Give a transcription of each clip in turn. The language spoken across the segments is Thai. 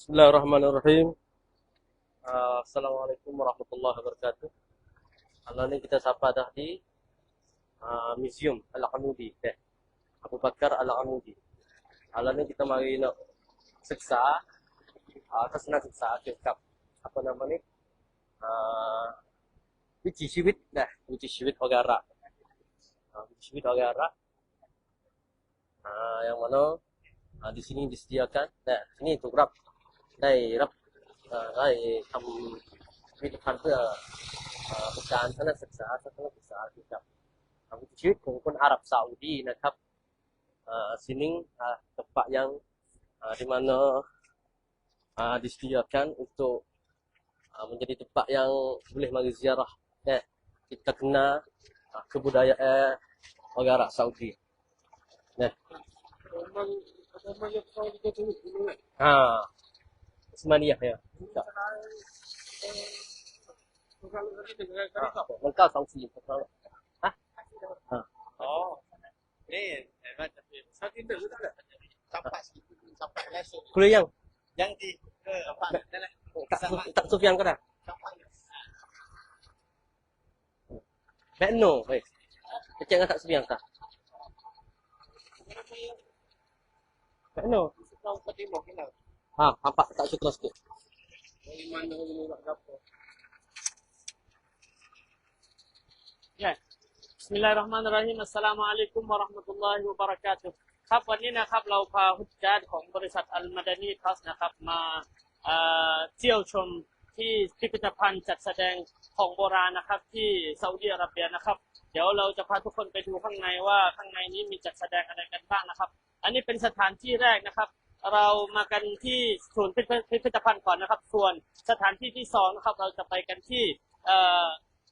Bismillahirrahmanirrahim. Uh, Assalamualaikum warahmatullahi wabarakatuh. Hari ini kita sapa dah di uh, Museum Al-Amudi. Eh, Abu Bakar Al-Amudi. Hari ini kita mari nak seksa, uh, kesana seksa เกี่ยวกับ apa nama ni? Uh, วิถีชีวิตนะวิถีชีวิต orang Arab. Uh, วิถีชีวิต orang Arab. Uh, yang mana uh, di sini disediakan, nah, sini untuk rap ได้รับเอ่อได้ทำพิพิธภัณฑ์เพื่อเอ่อเป็นการทัศนศึกษาทัศนศึกษาเกี่ยวกับวิถีชีวิตของคนอาหรับซาอุดีนะครับเอ่อ sini uh, tempat yang uh, di mana uh, disediakan untuk uh, menjadi tempat yang boleh mari ziarah eh, kita kenal uh, kebudayaan orang Arab Saudi. Nah, Memang agama yang kau kita tengok dulu kan. ha. Usmaniyah ya. Tak. Mengkau sang pertama. Ha? Ha. Oh. Ni, eh, hebat tapi. Kita pun tak. Sampai. Sampai lesen. Kuliah yang? Yang di. Ke, apa? Dalam. Tak lah. oh, Sufyan kau dah? Sampai. Bekno, weh. Kecil kan tak Sufyan kah? Bekno. Kau tak sufian kah? Ha, nampak tak suka sikit. Dari mana dulu nak apa? Ya. Bismillahirrahmanirrahim. Assalamualaikum warahmatullahi wabarakatuh ครับวันนี้นะครับเราพาฮุจญาตของบริษัทอัลมาดานีทัสนะครับมาเอ่อเที่ยวชมที่พิพิธภัณฑ์จัดแสดงของโบราณนะครับที่ซาอุดิอาระเบียนะครับ เดี๋ยวเราจะพาทุกคนไปดูข้างในว่าข้างในนี้มีจัดแสดงอะไรกันบ้างนะครับ อันนี้เป็นสถานที่แรกนะครับ เรามากันที่ศูนย์พิพิธภัณฑ์ก่อนนะครับ ส่วนสถานที่ที่สองนะครับ เราจะไปกันที่เอ่อ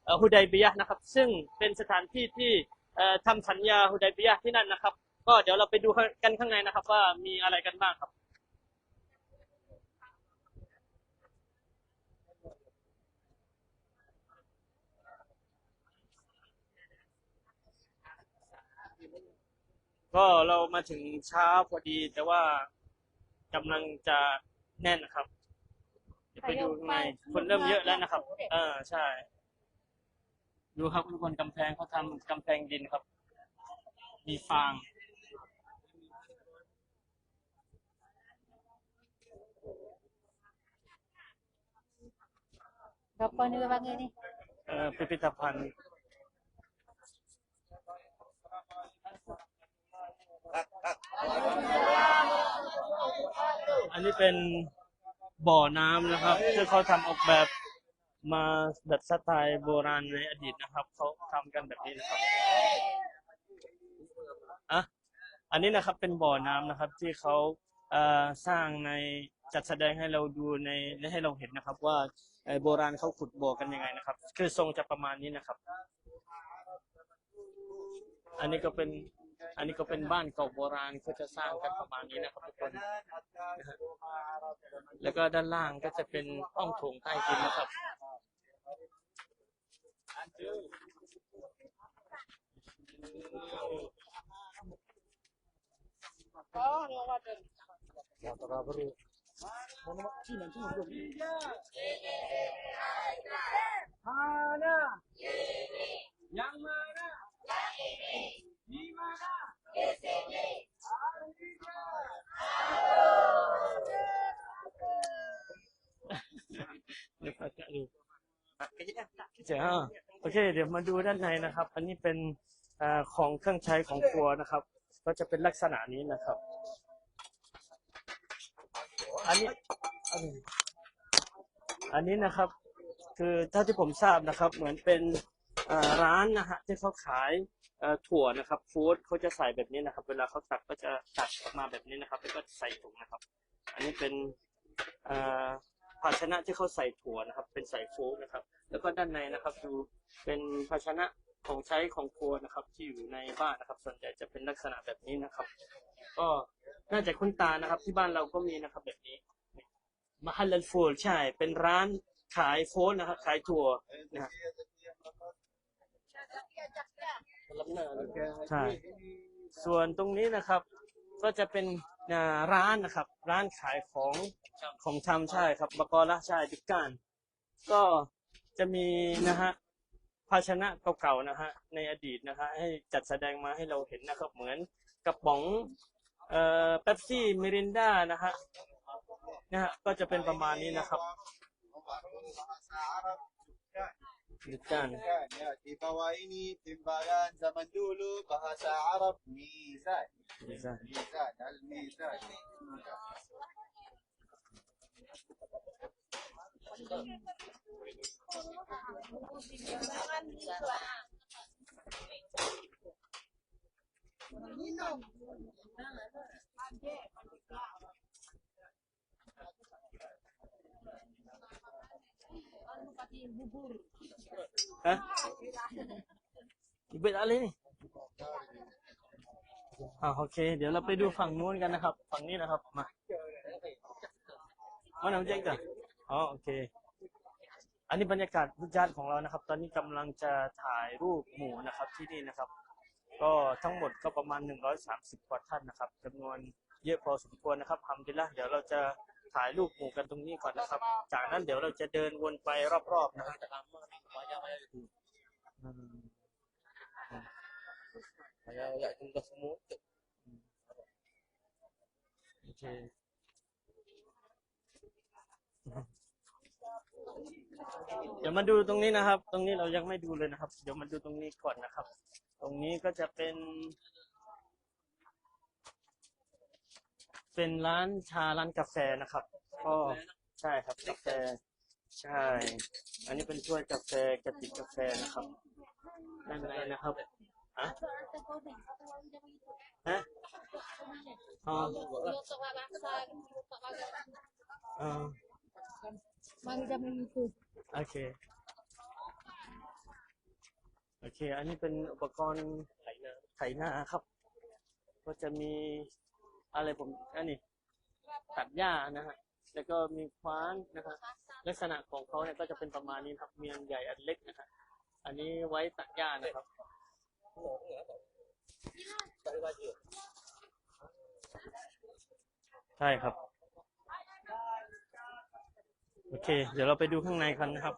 เอ่อฮุดัยเบียะนะครับ ซึ่งเป็นสถานที่ที่เอ่อทำสัญญาฮุดัยเบียะที่นั่นนะครับ ก็เดี๋ยวเราไปดูกันข้างในนะครับ ว่ามีอะไรกันบ้างครับก็เรามาถึงเช้าพอดีแต่ว่า กำลังจะแน่นนะครับ เดี๋ยวไปดูข้างในคนเริ่มเยอะแล้วนะครับ เออใช่ ดูครับทุกคนกำแพงเขาทำกำแพงดินครับ มีฟาง Berapa ni dia panggil ni? เอ่อพิพิธภัณฑ์ อันนี้เป็นบ่อน้ำนะครับที่เขาทำออกแบบมาแบบสไตล์โบราณในอดีตนะครับเขาทำกันแบบนี้นะครับอะอันนี้นะครับเป็นบ่อน้ำนะครับที่เขาสร้างในจัดแสดงให้เราดูในและให้เราเห็นนะครับ ว่าโบราณเขาขุดบ่อกันยังไงนะครับ คือทรงจะประมาณนี้นะครับ อันนี้ก็เป็น อันนี้ก็เป็นบ้านเก่าโบราณเขาจะสร้างกันประมาณนี้นะครับทุกคนแล้วก็ด้านล่างก็จะเป็นห้องโถงใต้ดินนะครับ Mana? Yang mana? Di mana? Di sini. Alhamdulillah. เดี๋ยวพาจะดูเจ๋งอะโอเค เดี๋ยวมาดูด้านในนะครับ อันนี้เป็นเอ่อของเครื่องใช้ของครัวนะครับ ก็จะเป็นลักษณะนี้นะครับ อันนี้ อันนี้อันนี้นะครับ คือเท่าที่ผมทราบนะครับ เหมือนเป็นเอ่อร้านนะฮะที่เขาขายเอ่อ ถั่วนะครับฟู้ดเขาจะใส่แบบนี้นะครับ เวลาเขาตักก็จะตักออกมาแบบนี้นะครับ แล้วก็ใส่ถุงนะครับ อันนี้เป็นภาชนะที่เขาใส่ถั่วนะครับ เป็นใส่ฟู้ดนะครับ แล้วก็ด้านในนะครับดูเป็นภาชนะของใช้ของครัวนะครับ ที่อยู่ในบ้านนะครับ ส่วนใหญ่จะเป็นลักษณะแบบนี้นะครับ ก็น่าจะคุ้นตานะครับ ที่บ้านเราก็มีนะครับ แบบนี้มาฮัลลัลฟูลใช่ เป็นร้านขายโฟนนะครับ ขายถั่วนะ ฮะ Dalam na. ใช่ ส่วนตรงนี้นะครับ ก็จะเป็นนะร้านนะครับ ร้านขายของของชำใช่ครับบกอละใช่ดิการ ก็จะมีนะฮะภาชนะเก่าๆนะฮะในอดีตนะฮะให้จัดแสดงมาให้เราเห็นนะครับ เหมือนกระป๋องเอ่อเป๊ปซี่มิรินดานะฮะนะฮะก็จะเป็นประมาณนี้นะครับ ดิการ Ya, di bawah ini timbangan zaman dulu bahasa Arab mizan. ดิการ Mizan, al-mizan. Hah? Ibit อะไรนี่อ่าโอเค เดี๋ยวเราไปดูฝั่งนู้นกันนะครับ ฝั่งนี้นะครับ มามาหนังเจ๊งจ้ะอ๋อโอเค อันนี้บรรยากาศพุทธญาติของเรานะครับ ตอนนี้กำลังจะถ่ายรูปหมู่นะครับ ที่นี่นะครับ ก็ทั้งหมดก็ประมาณ 130กว่าท่านนะครับจำนวนเยอะพอสมควรนะครับทำดีละเดี๋ยวเราจะ ถ่ายรูปหมู่กันตรงนี้ก่อนนะครับ จากนั้นเดี๋ยวเราจะเดินวนไปรอบๆนะครับอืม Banyak banyak tunggu semua. โอเคเดี๋ยวมาดูตรงนี้นะครับ ตรงนี้เรายังไม่ดูเลยนะครับ เดี๋ยวมาดูตรงนี้ก่อนนะครับ ตรงนี้ก็จะเป็น เป็นร้านชาร้านกาแฟนะครับ ก็ใช่ครับกาแฟ ใช่ อันนี้เป็นถ้วยกาแฟกระติกกาแฟนะครับด้านในนะครับอะฮะอ๋ออ๋อ Mari jam itu. โอเคโอเค อันนี้เป็นอุปกรณ์ไถนาไถนาครับ ก็จะมี อะไรผมอันนี้ตัดหญ้านะฮะแล้วก็มีคว้านนะฮะลักษณะของเขาเนี่ยก็จะเป็นประมาณนี้ครับ มีอันใหญ่อันเล็กนะฮะอันนี้ไว้ตัดหญ้านะครับใช่ครับ โอเค เดี๋ยวเราไปดูข้างในกันนะครับ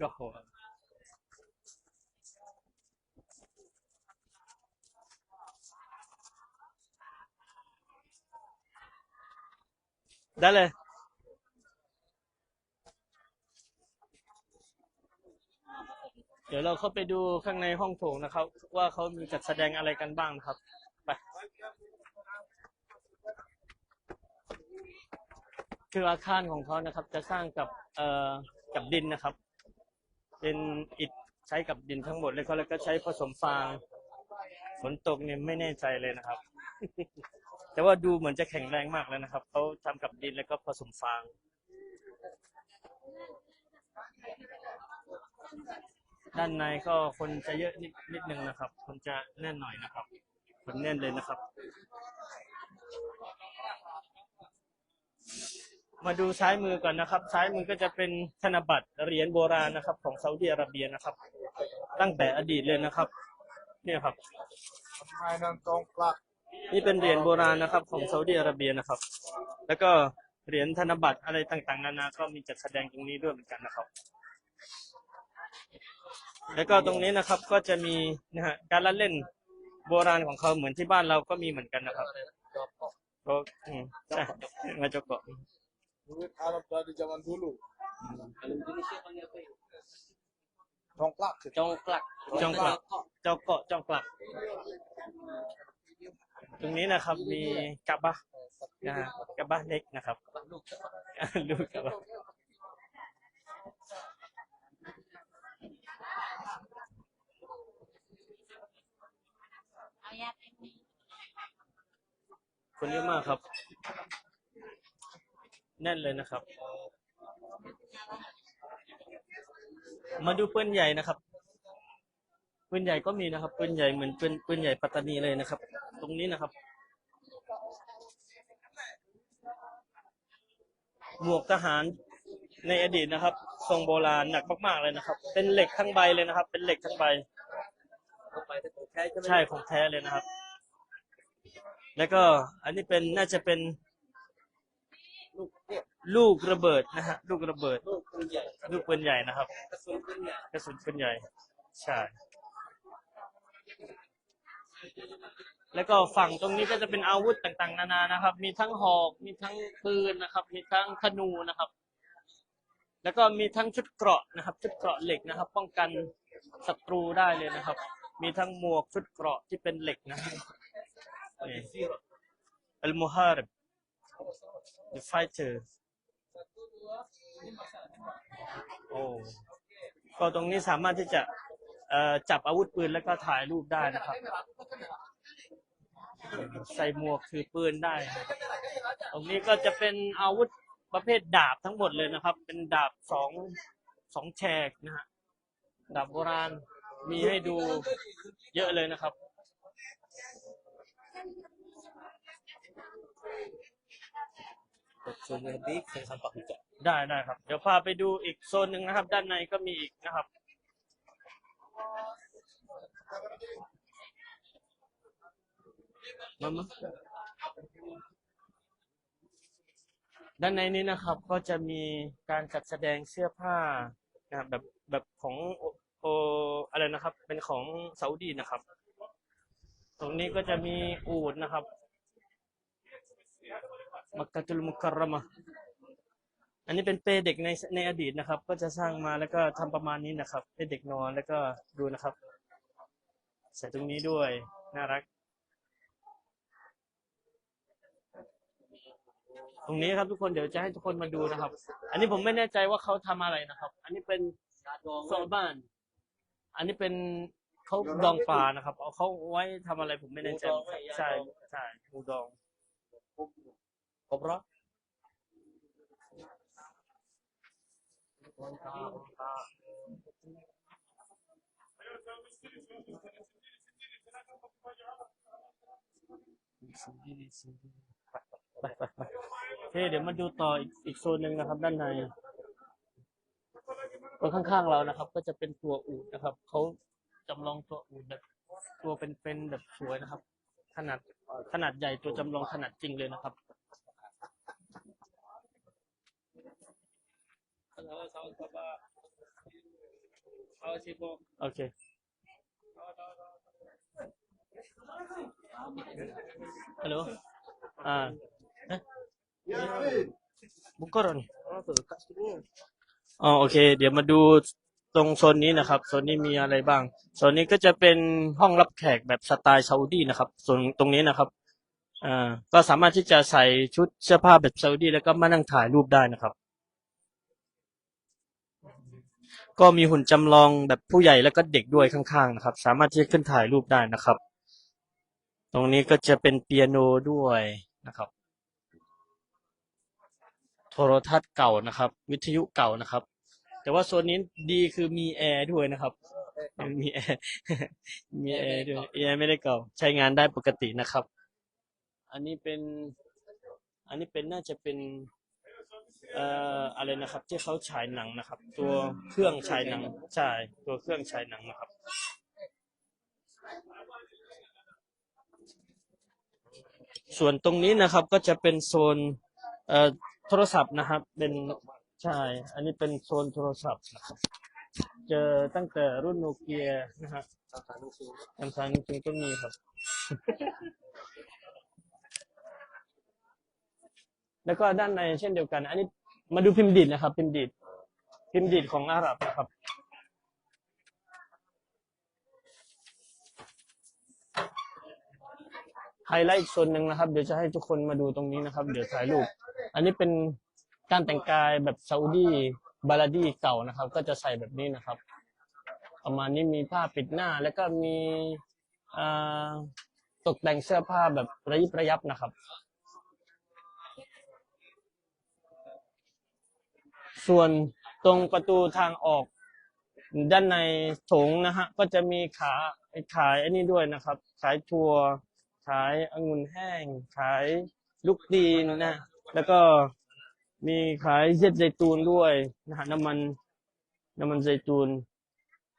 ก็ ได้เลย เดี๋ยวเราเข้าไปดูข้างในห้องโถงนะครับ ว่าเขามีจัดแสดงอะไรกันบ้างนะครับ ไป คืออาคารของเขานะครับ จะสร้างกับเอ่อกับดินนะครับ เป็นอิฐใช้กับดินทั้งหมดเลยเขาแล้วก็ใช้ผสมฟางฝนตกเนี่ยไม่แน่ใจเลยนะครับ แต่ว่าดูเหมือนจะแข็งแรงมากเลยนะครับเขาทำกับดินแล้วก็ผสมฟาง ด้านในก็คนจะเยอะนิดนิดนึงนะครับ คนจะแน่นหน่อยนะครับ คนแน่นเลยนะครับ มาดูซ้ายมือก่อนนะครับ ซ้ายมือก็จะเป็นธนบัตรเหรียญโบราณนะครับ ของซาอุดิอาระเบียนะครับ ตั้งแต่อดีตเลยนะครับ เนี่ยครับ Mainan tongklak. นี่ เป็นเหรียญโบราณนะครับ ของซาอุดิอาระเบียนะครับ แล้วก็เหรียญธนบัตรอะไรต่างๆ นานาก็มีจัดแสดงตรงนี้ด้วยเหมือนกันนะครับ แล้วก็ตรงนี้นะครับก็จะมีนะฮะการละเล่นโบราณของเขาเหมือนที่บ้านเราก็มีเหมือนกันนะครับก็อืมใช่มาจกเกาะ Duit Arab dari zaman dulu. Kalau Indonesia panggil apa itu? Tongklak. Congklak. จอง ตรงนี้นะครับมีกะบะนะฮะกะบะเล็กนะครับลูกกะบะคนเยอะมากครับ แน่นเลยนะครับ มาดูเปืนใหญ่นะครับ ปืนใหญ่ก็มีนะครับปืนใหญ่เหมือนปืนปืนใหญ่ปัตตานีเลยนะครับ ตรงนี้นะครับ หมวกทหารในอดีตนะครับ ทรงโบราณหนักมากๆเลยนะครับ เป็นเหล็กทั้งใบเลยนะครับ เป็นเหล็กทั้งใบเข้าไปแต่ของแท้ใช่ไหมใช่ของแท้เลยนะครับ แล้วก็อันนี้เป็นน่าจะเป็นลูกเนี่ยลูกระเบิดนะฮะลูกระเบิด ลูกปืนใหญ่ลูกปืนใหญ่นะครับกระสุนปืนใหญ่กระสุนปืนใหญ่ใช่ แล้วก็ฝั่งตรงนี้ก็จะเป็นอาวุธต่างๆ นานานะครับ มีทั้งหอก มีทั้งปืนนะครับ มีทั้งธนูนะครับ แล้วก็มีทั้งชุดเกราะนะครับ ชุดเกราะเหล็กนะครับ ป้องกันศัตรูได้เลยนะครับ มีทั้งหมวกชุดเกราะที่เป็นเหล็กนะครับนี่อัลมุฮาริบ the fighter โอ้ก็ตรงนี้สามารถที่จะเอ่อ จับอาวุธปืนแล้วก็ถ่ายรูปได้นะครับ ใส่หมวกถือปืนได้ ตรงนี้ก็จะเป็นอาวุธประเภทดาบทั้งหมดเลยนะครับ เป็นดาบสองสองแฉกนะฮะดาบโบราณมีให้ดูเยอะเลยนะครับส่วนใหญ่บิ๊กเป็น sampah juga ได้ได้ครับ เดี๋ยวพาไปดูอีกโซนหนึ่งนะครับ ด้านในก็มีอีกนะครับ มามาด้านในนี้นะครับ ก็จะมีการจัดแสดงเสื้อผ้านะครับแบบแบบของโออะไรนะครับ เป็นของซาอุดีนะครับ ตรงนี้ก็จะมีอูดนะครับมักกะตุลมุคัรมะอันนี้เป็นเปเด็กในในอดีตนะครับ ก็จะสร้างมาแล้วก็ทำประมาณนี้นะครับให้เด็กนอนแล้วก็ดูนะครับ ใส่ตรงนี้ด้วยน่ารัก ตรงนี้ครับทุกคนเดี๋ยวจะให้ทุกคนมาดูนะครับ อันนี้ผมไม่แน่ใจว่าเขาทำอะไรนะครับ อันนี้เป็นโซบ้าน อันนี้เป็นเขาดองปลานะครับ เอาเขาไว้ทำอะไรผมไม่แน่ใจหมูดองไว้ใช่ดอง ใช่หมูดอง kobra Sendiri, sendiri. ไปไปไปโอ เคเดี๋ยวมาดูต่ออีกอีกโซนหนึ่งนะครับ ด้านในตัวข้างๆเรานะครับ ก็จะเป็นตัวอูดนะครับเขาจำลองตัวอูดแบบ ตัวเป็นๆแบบสวยนะครับ ขนาดขนาดใหญ่ตัวจำลองขนาดจริงเลยนะครับโอเคฮัลโหลอ่า บุกกรอนอ๋อโอเค เดี๋ยวมาดูตรงโซนนี้นะครับ โซนนี้มีอะไรบ้าง โซนนี้ก็จะเป็นห้องรับแขกแบบสไตล์ซาอุดีนะครับ ส่วนตรงนี้นะครับอ่าก็สามารถที่จะใส่ชุดเสื้อผ้าแบบซาอุดีแล้วก็มานั่งถ่ายรูปได้นะครับ ก็มีหุ่นจำลองแบบผู้ใหญ่แล้วก็เด็กด้วยข้างๆนะครับ สามารถที่จะขึ้นถ่ายรูปได้นะครับ ตรงนี้ก็จะเป็นเปียโนด้วยนะครับ โทรทัศน์เก่านะครับ วิทยุเก่านะครับ แต่ว่าโซนนี้ดีคือมีแอร์ด้วยนะครับ มีแอร์มีแอร์ด้วยแอร์ไม่ได้เก่า ใช้งานได้ปกตินะครับ อันนี้เป็น อันนี้เป็นน่าจะเป็นเอ่ออะไรนะครับ ที่เขาฉายหนังนะครับ ตัวเครื่องฉายหนังใช่ตัวเครื่องฉายหนังนะครับส่วนตรงนี้นะครับก็จะเป็นโซนเอ่อ โทรศัพท์นะครับ เป็นใช่ อันนี้เป็นโซนโทรศัพท์นะครับ เจอตั้งแต่รุ่นโนเกียนะฮะ Sampai nunggu. ซัมซุงจริงก็มีครับ แล้วก็ด้านในเช่นเดียวกัน อันนี้มาดูพิมพ์ดีดนะครับ พิมพ์ดีดพิมพ์ดีดของอาหรับนะครับ ไฮไลท์อีกส่วนหนึ่งนะครับ เดี๋ยวจะให้ทุกคนมาดูตรงนี้นะครับ เดี๋ยวถ่ายรูป อันนี้เป็นการแต่งกายแบบซาอุดีบาลาดีเก่านะครับ ก็จะใส่แบบนี้นะครับ ประมาณนี้มีผ้าปิดหน้า แล้วก็มีตกแต่งเสื้อผ้าแบบระยิบระยับนะครับ ส่วนตรงประตูทางออกด้านในโถงนะฮะก็จะมีขาขายอันนี้ด้วยนะครับ ขายทัวร์ ขายองุ่นแห้งขายลูกดีนนะแล้วก็มีขายเย็ดไซตูนด้วยนะฮะน้ำมันน้ำมันไซตูน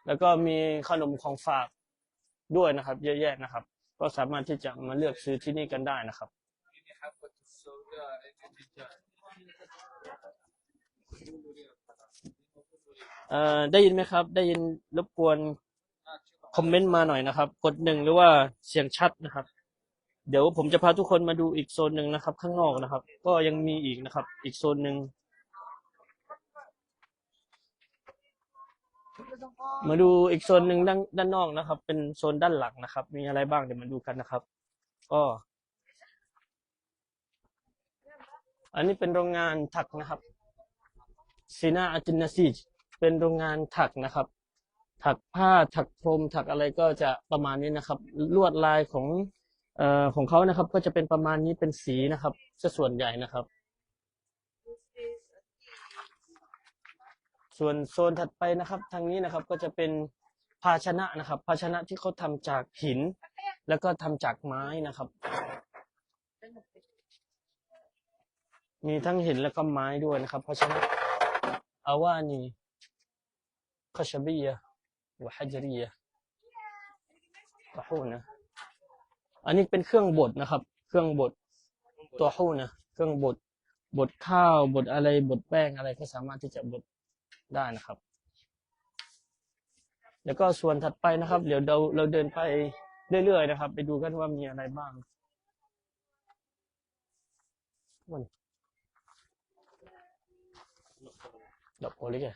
แล้วก็มีขนมของฝากด้วยนะครับ เยอะแยะนะครับ ก็สามารถที่จะมาเลือกซื้อที่นี่กันได้นะครับ เอ่อได้ยินไหมครับ ได้ยินรบกวนคอมเมนต์มาหน่อยนะครับ กดหนึ่งหรือว่าเสียงชัดนะครับ เดี๋ยวผมจะพาทุกคนมาดูอีกโซนหนึ่งนะครับ ข้างนอกนะครับ ก็ยังมีอีกนะครับ อีกโซนหนึ่งมาดูอีกโซนหนึ่งด้านด้านนอกนะครับ เป็นโซนด้านหลังนะครับ มีอะไรบ้างเดี๋ยวมาดูกันนะครับ ก็ อันนี้เป็นโรงงานถักนะครับซีนาอาจินนาซีเป็นโรงงานถักนะครับ ถักผ้าถักพรมถักอะไรก็จะประมาณนี้นะครับ ลวดลายของ ของเขานะครับก็จะเป็นประมาณนี้เป็นสีนะครับจะส่วนใหญ่นะครับ ส่วนโซนถัดไปนะครับ ทางนี้นะครับก็จะเป็นภาชนะนะครับ ภาชนะที่เขาทำจากหิน แล้วก็ทำจากไม้นะครับ มีทั้งหินแล้วก็ไม้ด้วยนะครับ ภาชนะอาว่านี่ขชบียะวะฮัจรียะขหูนะ อันนี้เป็นเครื่องบดนะครับ เครื่องบดตัวหู้นะเครื่องบดบดข้าวบดอะไรบดแป้งอะไรก็สามารถที่จะบดได้นะครับ แล้วก็ส่วนถัดไปนะครับ เดี๋ยวเราเราเดินไปเรื่อยๆนะครับ ไปดูกันว่ามีอะไรบ้างวันดอกโอลิก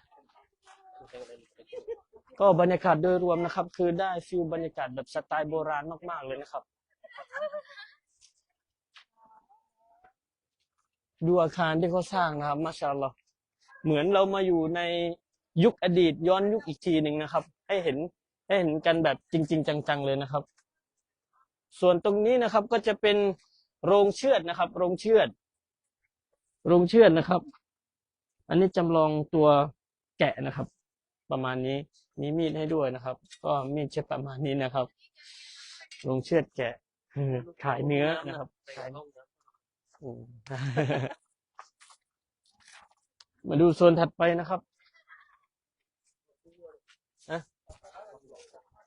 ก็บรรยากาศโดยรวมนะครับ คือได้ฟิลบรรยากาศแบบสไตล์โบราณมากๆเลยนะครับ ดูอาคารที่เขาสร้างนะครับมาชาลลอเหมือนเรามาอยู่ในยุคอดีตย้อนยุคอีกทีหนึ่งนะครับ ให้เห็นให้เห็นกันแบบจริง ๆ จัง ๆ เลยนะครับ ส่วนตรงนี้นะครับก็จะเป็นโรงเชือดนะครับ โรงเชือด โรงเชือดนะครับ อันนี้จำลองตัวแกะนะครับ ประมาณนี้มีมีดให้ด้วยนะครับ ก็มีดจะประมาณนี้นะครับลงเชือดแกะ ขายเนื้อนะครับขายอืมมาดูโซนถัดไปนะครับอะ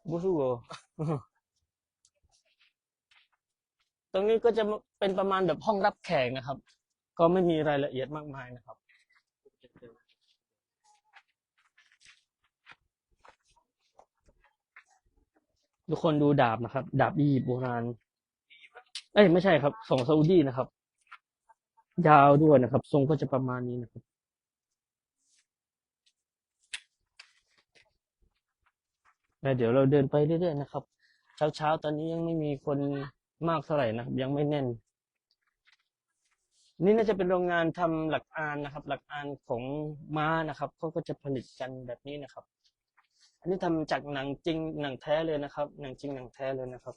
บูซูโกตรงนี้ก็จะเป็นประมาณแบบห้องรับแขกนะครับ ก็ไม่มีรายละเอียดมากมายนะครับ ทุกคนดูดาบนะครับ ดาบอียิปต์โบราณ เอ้ยไม่ใช่ครับของซาอุดีนะครับ ยาวด้วยนะครับ ทรงก็จะประมาณนี้นะครับแล้วเดี๋ยวเราเดินไปเรื่อยๆนะครับ เช้าๆตอนนี้ยังไม่มีคนมากเท่าไหร่นะครับ ยังไม่แน่น นี่น่าจะเป็นโรงงานทำหลักอานนะครับ หลักอานของม้านะครับเขาก็จะผลิตกันแบบนี้นะครับ อันนี้ทำจากหนังจริงหนังแท้เลยนะครับ หนังจริงหนังแท้เลยนะครับ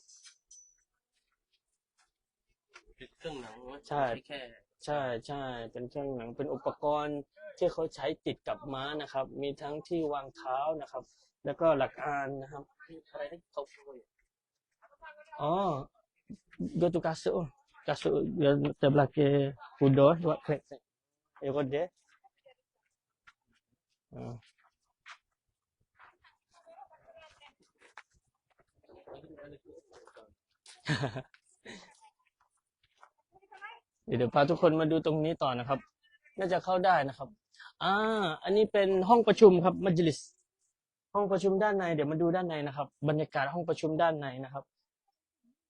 เป็นเครื่องหนังว่าใช่แค่ใช่ใช่เป็นเครื่องหนังเป็นอุปกรณ์ที่เขาใช้ติดกับม้านะครับ มีทั้งที่วางเท้านะครับ แล้วก็หลักอานนะครับอะไรที่เขาช่วยอ๋อ go to kasut kasut yang sebelah ke kuda buat krek ya kode Hmm. เดี๋ยวพาทุกคนมาดูตรงนี้ต่อนะครับ น่าจะเข้าได้นะครับ อ่า อันนี้เป็นห้องประชุมครับมัจลิส ห้องประชุมด้านในเดี๋ยวมาดูด้านในนะครับ บรรยากาศห้องประชุมด้านในนะครับ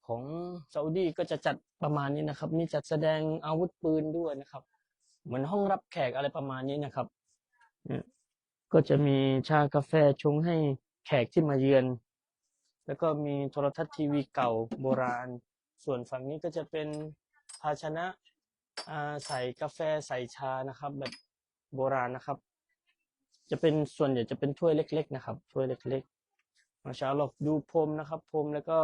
ของซาอุดีก็จะจัดประมาณนี้นะครับ มีจัดแสดงอาวุธปืนด้วยนะครับ เหมือนห้องรับแขกอะไรประมาณนี้นะครับเนี่ยก็จะมีชากาแฟชงให้แขกที่มาเยือน แล้วก็มีโทรทัศน์ทีวีเก่าโบราณ ส่วนฝั่งนี้ก็จะเป็น ภาชนะใส่กาแฟใส่ชานะครับ แบบโบราณนะครับ จะเป็นส่วนใหญ่จะเป็นถ้วยเล็ก ๆ นะครับถ้วยเล็กๆมาชาลอฮ์ดูพรมนะครับพรมแล้วก็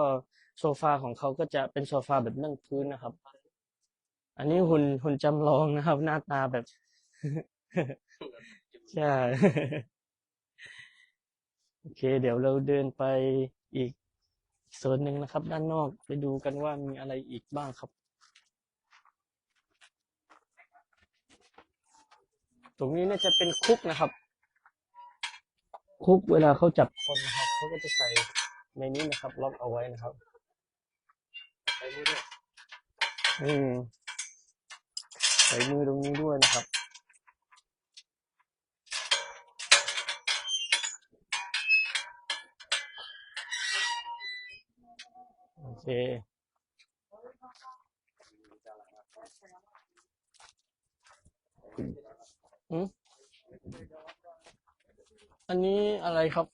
โซฟาของเขาก็จะเป็นโซฟาแบบนั่งพื้นนะครับ อันนี้หุ่นหุ่นจำลองนะครับ หน้าตาแบบใช่โอเค เดี๋ยวเราเดินไปอีกโซนหนึ่งนะครับ ด้านนอกไปดูกันว่ามีอะไรอีกบ้างครับ ตรงนี้น่าจะเป็นคุกนะครับ คุกเวลาเขาจับคนนะครับเขาก็จะใส่ในนี้นะครับ ล็อกเอาไว้นะครับใช้มือด้วยอืมใส่มือตรงนี้ด้วยนะครับโอเค อืมอันนี้อะไรครับ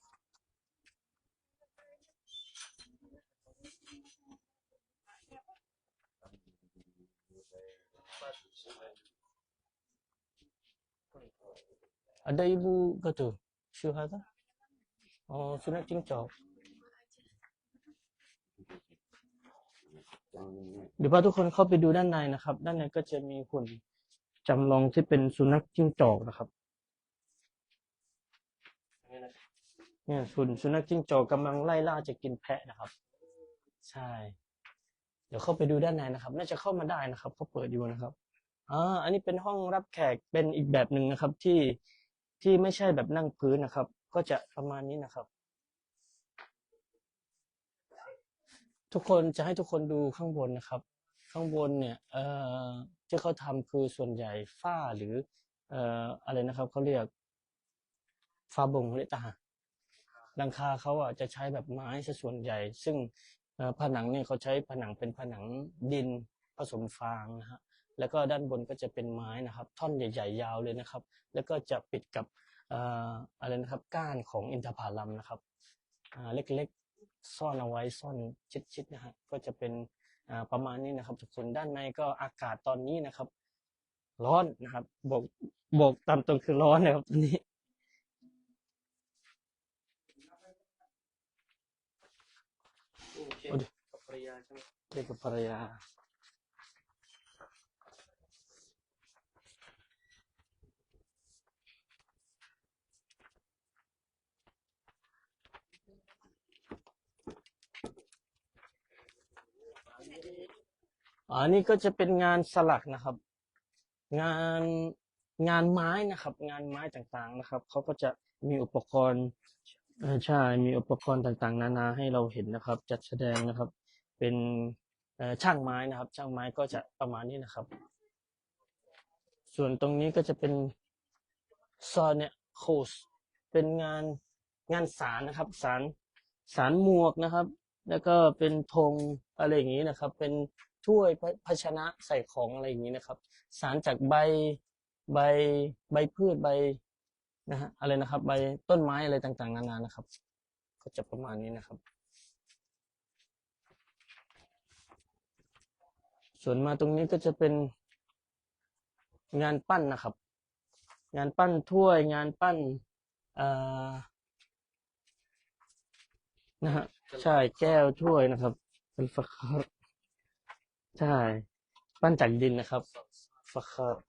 Ada ibu ke tu? Syuhada? Oh, sunat cincau. เดี๋ยวพาทุกคนเข้าไปดูด้านในนะครับ ด้านในก็จะมีหุ่น จำลองที่เป็นสุนัขจิ้งจอกนะครับเนี่ยหุ่นสุนัขจิ้งจอกกำลังไล่ล่าจะกินแพะนะครับ ใช่ เดี๋ยวเข้าไปดูด้านในนะครับ น่าจะเข้ามาได้นะครับเขาเปิดอยู่นะครับอ่าอันนี้เป็นห้องรับแขกเป็นอีกแบบหนึ่งนะครับ ที่ที่ไม่ใช่แบบนั่งพื้นนะครับ ก็จะประมาณนี้นะครับ ทุกคนจะให้ทุกคนดูข้างบนนะครับ ข้างบนเนี่ยเอ่อที่เขาทำคือส่วนใหญ่ฝ้าหรือเอ่ออะไรนะครับเขาเรียกฟ้าบงเรียกตาหลังคาเขาอะจะใช้แบบไม้ซะส่วนใหญ่ ซึ่งผนังเนี่ยเขาใช้ผนังเป็นผนังดินผสมฟางนะฮะแล้วก็ด้านบนก็จะเป็นไม้นะครับ ท่อนใหญ่ๆยาวเลยนะครับ แล้วก็จะปิดกับเอ่ออะไรนะครับก้านของอินทผลัมนะครับเล็กๆซ่อนเอาไว้ซ่อนชิดๆนะฮะก็จะเป็น ประมาณนี้นะครับ ทุกคนด้านในก็อากาศตอนนี้นะครับ ร้อนนะครับบอกบอกตามตรงคือร้อนนะครับตอนนี้โอเคเอาดิกับภรรยาใช่ไหมเรียกกับภรรยา อันนี้ก็จะเป็นงานสลักนะครับ งานงานไม้นะครับ งานไม้ต่างๆนะครับเขาก็จะมีอุปกรณ์ใช่มีอุปกรณ์ต่างๆ นานาให้เราเห็นนะครับ จัดแสดงนะครับ เป็นช่างไม้นะครับ ช่างไม้ก็จะประมาณนี้นะครับ ส่วนตรงนี้ก็จะเป็นซอนเนี่ยโคสเป็นงานงานสารนะครับ สารสารหมวกนะครับ แล้วก็เป็นธงอะไรอย่างนี้นะครับ เป็น ถ้วยภาชนะใส่ของอะไรอย่างนี้นะครับ สารจากใบใบใบพืชใบนะฮะอะไรนะครับ ใบต้นไม้อะไรต่างๆ นานานะครับ ก็จะประมาณนี้นะครับ ส่วนมาตรงนี้ก็จะเป็นงานปั้นนะครับ งานปั้นถ้วยงานปั้นเอ่อนะฮะใช่แก้วถ้วยนะครับเป็นฟักคร ใช่ ปั้นจากดินนะครับฟักคาร์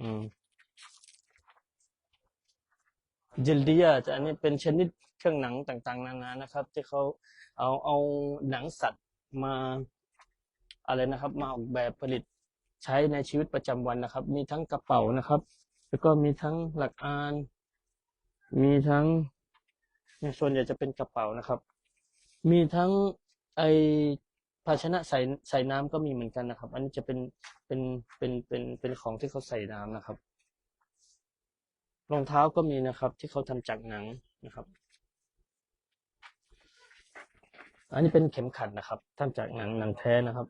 อืมเจลเดียแต่อันนี้เป็นชนิดเครื่องหนังต่างๆ นานานะครับ ที่เขาเอาเอาหนังสัตว์มาอะไรนะครับ มาออกแบบผลิตใช้ในชีวิตประจำวันนะครับ มีทั้งกระเป๋านะครับ แล้วก็มีทั้งหลักอาน มีทั้งส่วนใหญ่จะเป็นกระเป๋านะครับ มีทั้งไอ ภาชนะใส่ใส่น้ำก็มีเหมือนกันนะครับ อันนี้จะเป็นเป็นเป็นเป็นเป็นของที่เขาใส่น้ำนะครับรองเท้าก็มีนะครับ ที่เขาทำจากหนังนะครับ อันนี้เป็นเข็มขัดนะครับทำจากหนังหนังแท้นะครับ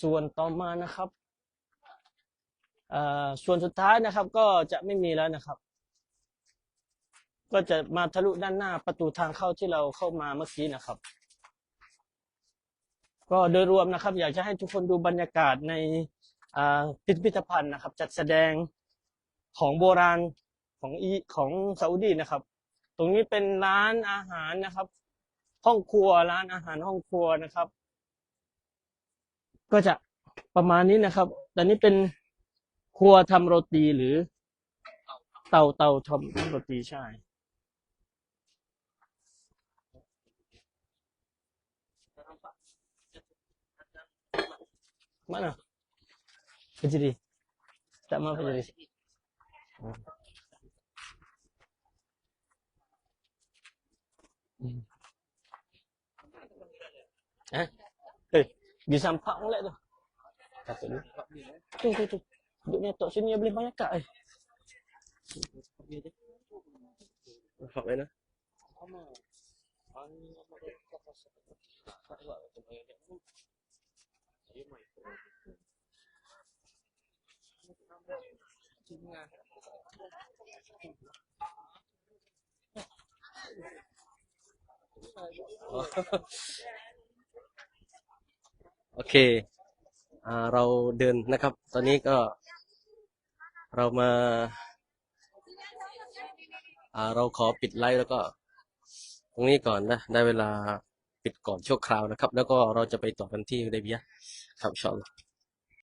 ส่วนต่อมานะครับ ส่วนสุดท้ายนะครับก็จะไม่มีแล้วนะครับ ก็จะมาทะลุด้านหน้าประตูทางเข้าที่เราเข้ามาเมื่อกี้นะครับ ก็โดยรวมนะครับ อยากจะให้ทุกคนดูบรรยากาศในพิพิธภัณฑ์นะครับ จัดแสดงของโบราณของอีของซาอุดีนะครับ ตรงนี้เป็นร้านอาหารนะครับ ห้องครัวร้านอาหารห้องครัวนะครับ ก็จะประมาณนี้นะครับตอนนี้เป็นครัวทำโรตีหรือเตาเตาทำโรตีใช่ Mana? Fajri. Tak mahu Fajri. Hmm. Eh? Hey, dia sampak mulut tu. Kata ni. Tu tu tu. Duduk ni tok sini boleh banyak kak eh. Nampak mana? Sama. Angin apa lah. tu? Tak buat macam kan? โอเคอ่าเราเดินนะครับ ตอนนี้ก็เรามาอ่าเราขอปิดไลฟ์แล้วก็ ตรงนี้ก่อนนะ ได้เวลาปิดก่อนชั่วคราวนะครับ แล้วก็เราจะไปต่อกันที่เรเบียค รั